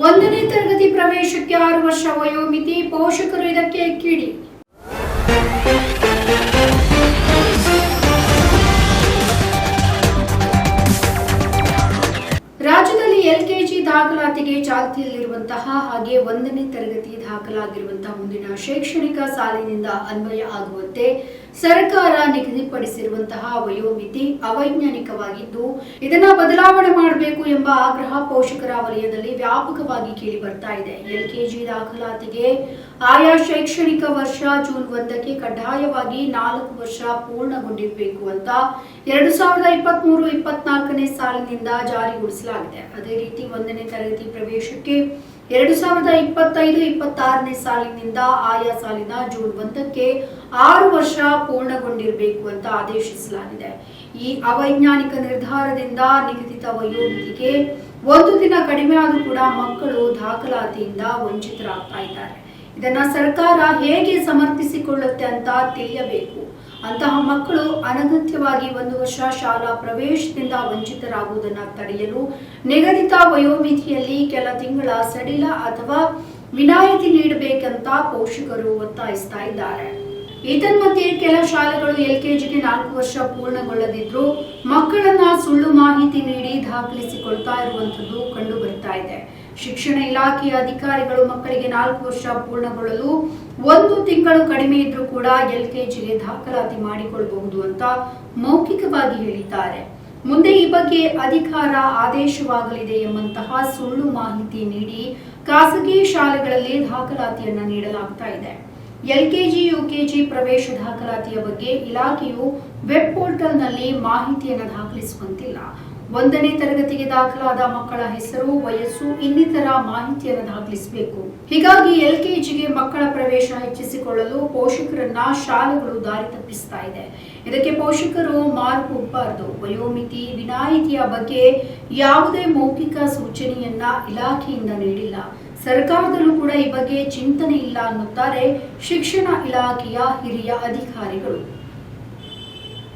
ಒಂದನೇ ತರಗತಿ ಪ್ರವೇಶಕ್ಕೆ ಆರು ವರ್ಷ ವಯೋಮಿತಿ ಪೋಷಕರು ಇದಕ್ಕೆ ಕಿಡಿ. ರಾಜ್ಯದಲ್ಲಿ ಎಲ್ಕೆಜಿ ದಾಖಲಾತಿಗೆ ಚಾಲ್ತಿಯಲ್ಲಿರುವಂತಹ ಹಾಗೆ ಒಂದನೇ ತರಗತಿ ದಾಖಲಾಗಿರುವಂತಹ ಮುಂದಿನ ಶೈಕ್ಷಣಿಕ ಸಾಲಿನಿಂದ ಅನ್ವಯ ಆಗುವಂತೆ ಸರ್ಕಾರ ನಿಗದಿಪಡಿಸಿರುವಂತಹ ವಯೋಮಿತಿ ಅವೈಜ್ಞಾನಿಕವಾಗಿದ್ದು, ಇದನ್ನ ಬದಲಾವಣೆ ಮಾಡಬೇಕು ಎಂಬ ಆಗ್ರಹ ಪೋಷಕರ ವಲಯದಲ್ಲಿ ವ್ಯಾಪಕವಾಗಿ ಕೇಳಿ ಬರ್ತಾ ಇದೆ. ಎಲ್ಕೆಜಿ ದಾಖಲಾತಿಗೆ ಆಯಾ ಶೈಕ್ಷಣಿಕ ವರ್ಷ ಜೂನ್ ಒಂದಕ್ಕೆ ಕಡ್ಡಾಯವಾಗಿ ನಾಲ್ಕು ವರ್ಷ ಪೂರ್ಣಗೊಂಡಿರಬೇಕು ಅಂತ ಎರಡು ಸಾವಿರದ ಇಪ್ಪತ್ತ್ ಮೂರು ಇಪ್ಪತ್ನಾಲ್ಕನೇ ಸಾಲಿನಿಂದ ಜಾರಿಗೊಳಿಸಲಾಗಿದೆ. ಅದೇ ರೀತಿ ಒಂದನೇ ತರಗತಿ ಪ್ರವೇಶಕ್ಕೆ ಎರಡು ಸಾವಿರದ ಇಪ್ಪತ್ತೈದು, ಇಪ್ಪತ್ತಾರನೇ ಸಾಲಿನಿಂದ ಆಯಾ ಸಾಲಿನ ಜೂನ್ ಒಂದಕ್ಕೆ ಆರು ವರ್ಷ ಪೂರ್ಣಗೊಂಡಿರಬೇಕು ಅಂತ ಆದೇಶಿಸಲಾಗಿದೆ. ಈ ಅವೈಜ್ಞಾನಿಕ ನಿರ್ಧಾರದಿಂದ ನಿಗದಿತ ವಯೋಮಿತಿಗೆ ಒಂದು ದಿನ ಕಡಿಮೆ ಕೂಡ ಮಕ್ಕಳು ದಾಖಲಾತಿಯಿಂದ ವಂಚಿತರಾಗ್ತಾ ಇದ್ದಾರೆ. ಇದನ್ನ ಸರ್ಕಾರ ಹೇಗೆ ಸಮರ್ಥಿಸಿಕೊಳ್ಳುತ್ತೆ ಅಂತ ತಿಳಿಯಬೇಕು. ಅಂತಹ ಮಕ್ಕಳು ಅನಗತ್ಯವಾಗಿ ಒಂದು ವರ್ಷ ಶಾಲಾ ಪ್ರವೇಶದಿಂದ ವಂಚಿತರಾಗುವುದನ್ನ ತಡೆಯಲು ನಿಗದಿತ ವಯೋಮಿತಿಯಲ್ಲಿ ಕೆಲ ತಿಂಗಳ ಸಡಿಲ ಅಥವಾ ವಿನಾಯಿತಿ ನೀಡಬೇಕಂತ ಪೋಷಕರು ಒತ್ತಾಯಿಸ್ತಾ ಇದ್ದಾರೆ. ಏತನ್ಮಧ್ಯೆ ಕೆಲ ಶಾಲೆಗಳು ಎಲ್ಕೆಜಿಗೆ ನಾಲ್ಕು ವರ್ಷ ಪೂರ್ಣಗೊಳ್ಳದಿದ್ರು ಮಕ್ಕಳನ್ನ ಸುಳ್ಳು ಮಾಹಿತಿ ನೀಡಿ ದಾಖಲಿಸಿಕೊಳ್ತಾ ಇರುವಂತದ್ದು ಕಂಡು ಇದೆ. ಶಿಕ್ಷಣ ಇಲಾಖೆಯ ಅಧಿಕಾರಿಗಳು ಮಕ್ಕಳಿಗೆ ನಾಲ್ಕು ವರ್ಷ ಪೂರ್ಣಗೊಳ್ಳಲು ಒಂದು ತಿಂಗಳು ಕಡಿಮೆ ಇದ್ರೂ ಕೂಡ ಎಲ್ಕೆಜಿಗೆ ದಾಖಲಾತಿ ಮಾಡಿಕೊಳ್ಳಬಹುದು ಅಂತ ಮೌಖಿಕವಾಗಿ ಹೇಳಿದ್ದಾರೆ. ಮುಂದೆ ಈ ಬಗ್ಗೆ ಅಧಿಕಾರ ಆದೇಶವಾಗಲಿದೆ ಎಂಬಂತಹ ಸುಳ್ಳು ಮಾಹಿತಿ ನೀಡಿ ಖಾಸಗಿ ಶಾಲೆಗಳಲ್ಲಿ ದಾಖಲಾತಿಯನ್ನ ನೀಡಲಾಗ್ತಾ ಇದೆ. ಎಲ್ಕೆಜಿ, ಯುಕೆಜಿ ಪ್ರವೇಶ ದಾಖಲಾತಿಯ ಬಗ್ಗೆ ಇಲಾಖೆಯು ವೆಬ್ ಪೋರ್ಟಲ್ನಲ್ಲಿ ಮಾಹಿತಿಯನ್ನು ದಾಖಲಿಸುವಂತಿಲ್ಲ. ಒಂದನೇ ತರಗತಿಗೆ ದಾಖಲಾದ ಮಕ್ಕಳ ಹೆಸರು, ವಯಸ್ಸು, ಇನ್ನಿತರ ಮಾಹಿತಿಯನ್ನು ದಾಖಲಿಸಬೇಕು. ಹೀಗಾಗಿ ಎಲ್ಕೆಜಿಗೆ ಮಕ್ಕಳ ಪ್ರವೇಶ ಹೆಚ್ಚಿಸಿಕೊಳ್ಳಲು ಪೋಷಕರನ್ನ ಶಾಲೆಗಳು ದಾರಿ ತಪ್ಪಿಸ್ತಾ ಇದೆ. ಇದಕ್ಕೆ ಪೋಷಕರು ಮಾರ್ಕ್ ಹೋಗಬಾರದು ವಯೋಮಿತಿ, ವಿನಾಯಿತಿಯ ಬಗ್ಗೆ ಯಾವುದೇ ಮೌಖಿಕ ಸೂಚನೆಯನ್ನ ಇಲಾಖೆಯಿಂದ ನೀಡಿಲ್ಲ. ಸರ್ಕಾರದಲ್ಲೂ ಕೂಡ ಈ ಬಗ್ಗೆ ಚಿಂತನೆ ಇಲ್ಲ ಅನ್ನುತ್ತಾರೆ ಶಿಕ್ಷಣ ಇಲಾಖೆಯ ಹಿರಿಯ ಅಧಿಕಾರಿಗಳು.